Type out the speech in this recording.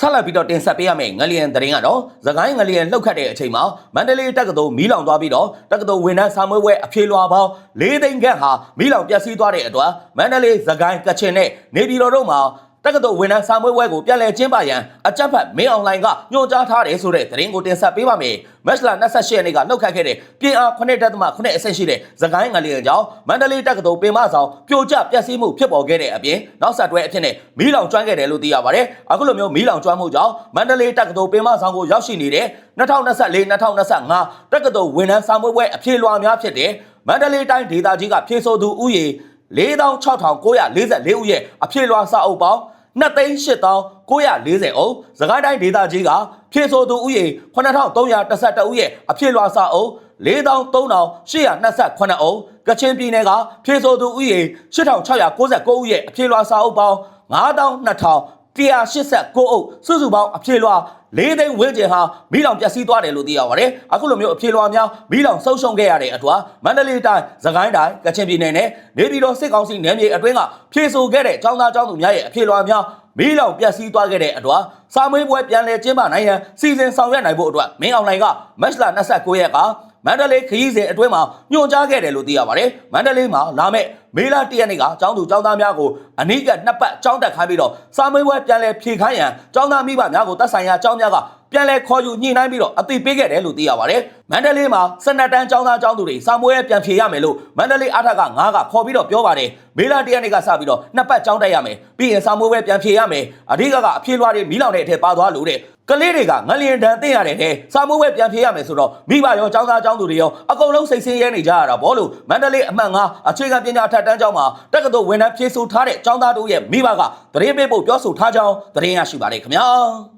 ဆက်လက်ပြီးတော့တင်ဆက်ပေးရမယ့်ငလျင်သတင်းကတော့သခိုင်းငလျင်လှုပ်ခတ်တဲ့အချိန်မှာမန္တလေးတက္ကသိုလ်မီးလောင်သွားပြီးတော့တက္ကသိုလ်ဝန်ထမ်းစာမွေးပွဲအဖြေလွှာပေါင်း၄သိန်းခန့်ဟာမီးလောင်ပျက်စီးသွားတဲ့အတွက်မန္တလေးသခိုင်းကချင်နဲ့နေပြည်တော်တို့မှာ တက္ကသိုလ်ဝန်ထမ်းစာမွေးပွဲကိုပြန်လည်ကျင်းပရန်အကြက်ဖက်မင်းအွန်လိုင်းကညွှန်ကြားထားတယ်ဆိုတဲ့သတင်းကိုတင်ဆက်ပေးပါမယ်။မက်စလာ28ရက်နေ့ကလှုပ်ခတ်ခဲ့တဲ့ပြင်အား9.8အဆင့်ရှိတဲ့သခိုင်းငလျင်ကြောင့်မန္တလေးတက္ကသိုလ်ပင်မဆောင်ပြိုကျပျက်စီးမှုဖြစ်ပေါ်ခဲ့တဲ့အပြင်နောက်ဆက်တွဲအဖြစ်နဲ့မီးလောင်ကျွမ်းခဲ့တယ်လို့သိရပါတယ်။အခုလိုမျိုးမီးလောင်ကျွမ်းမှုကြောင့်မန္တလေးတက္ကသိုလ်ပင်မဆောင်ကိုရောက်ရှိနေတဲ့2024-2025တက္ကသိုလ်ဝန်ထမ်းစာမွေးပွဲအဖြေလွှာများဖြစ်တဲ့မန္တလေးတိုင်းဒေသကြီးကဖြေဆိုသူဥယေ46,944ဦးရဲ့အဖြေလွှာစာအုပ်ပေါင်း 2,8940အုပ်စကိုင်းတိုင်းဒေသကြီးကဖြေဆိုသူဥယေ9,311ဦးရဲ့အဖြေလွှာစာအုပ်43,829အုပ်ကချင်ပြည်နယ်ကဖြေဆိုသူဥယေ8,699ဦးရဲ့အဖြေလွှာစာအုပ်ပေါင်း 92,189အုပ်စုစုပေါင်းအဖြေလွှာ၄သိန်းဝန်းကျင်ဟာမိလောင်ပျက်စီးသွားတယ်လို့သိရပါတယ်။အခုလိုမျိုးအဖြေလွှာများမိလောင်ဆုံးရှုံးခဲ့ရတဲ့အတွက်မန္တလေးတိုင်း၊စကိုင်းတိုင်း၊ကချင်ပြည်နယ်နဲ့နေပြည်တော်စစ်ကောင်စီနယ်မြေအတွင်းကဖြေဆိုခဲ့တဲ့ចောင်းသားចောင်းသူများရဲ့အဖြေလွှာများမိလောင်ပျက်စီးသွားခဲ့တဲ့အတွက်စာမွေးပွဲပြန်လည်ကျင်းပနိုင်ရန်စီစဉ်ဆောင်ရွက်နိုင်ဖို့အတွက်မင်းအောင်လှိုင်ကမတ်လ29ရက်ကမန္တလေးခရီးစဉ်အတွင်းမှာညွှန်ကြားခဲ့တယ်လို့သိရပါတယ်။မန္တလေးမှာလာမယ့် မေလ၁ရက်နေ့ကကျောင်းသူကျောင်းသားများကိုအနိကနှစ်ပတ်ကျောင်းတက်ခိုင်းပြီးတော့စာမေးပွဲပြန်လည်ဖြေခိုင်းရန်ကျောင်းသားမိဘများကိုသက်ဆိုင်ရာကျောင်းများကပြန်လည်ခေါ်ယူညှိနှိုင်းပြီးတော့အသိပေးခဲ့တယ်လို့သိရပါတယ်။မန္တလေးမှာစနက်တန်းကျောင်းသားကျောင်းသူတွေစာမေးပွဲပြန်ဖြေရမယ်လို့မန္တလေးအားထက9ကခေါ်ပြီးတော့ပြောပါတယ်။မေလ၁ရက်နေ့ကစပြီးတော့နှစ်ပတ်ကျောင်းတက်ရမယ်။ပြီးရင်စာမေးပွဲပြန်ဖြေရမယ်။အဓိကကအဖြေလွှာတွေမီးလောင်တဲ့အထက်ပါသွားလို့တဲ့ကလေးတွေကငလျင်တန်သိရတဲ့ထဲစာမိုးဝဲပြန်ဖြေရမယ်ဆိုတော့မိဘရောចောင်းသားចောင်းသူတွေရောအကုန်လုံးစိတ်ဆင်းရဲနေကြရတာဗောလို့မန္တလေးအမှတ်9အခြေခံပညာအထက်တန်းကျောင်းမှာတက္ကသိုလ်ဝန်ထမ်းဖြေဆိုထားတဲ့ចောင်းသားတို့ရဲ့မိဘကသတင်းပေးဖို့ပြောဆိုထားကြောင်းသတင်းရရှိပါတယ်ခင်ဗျာ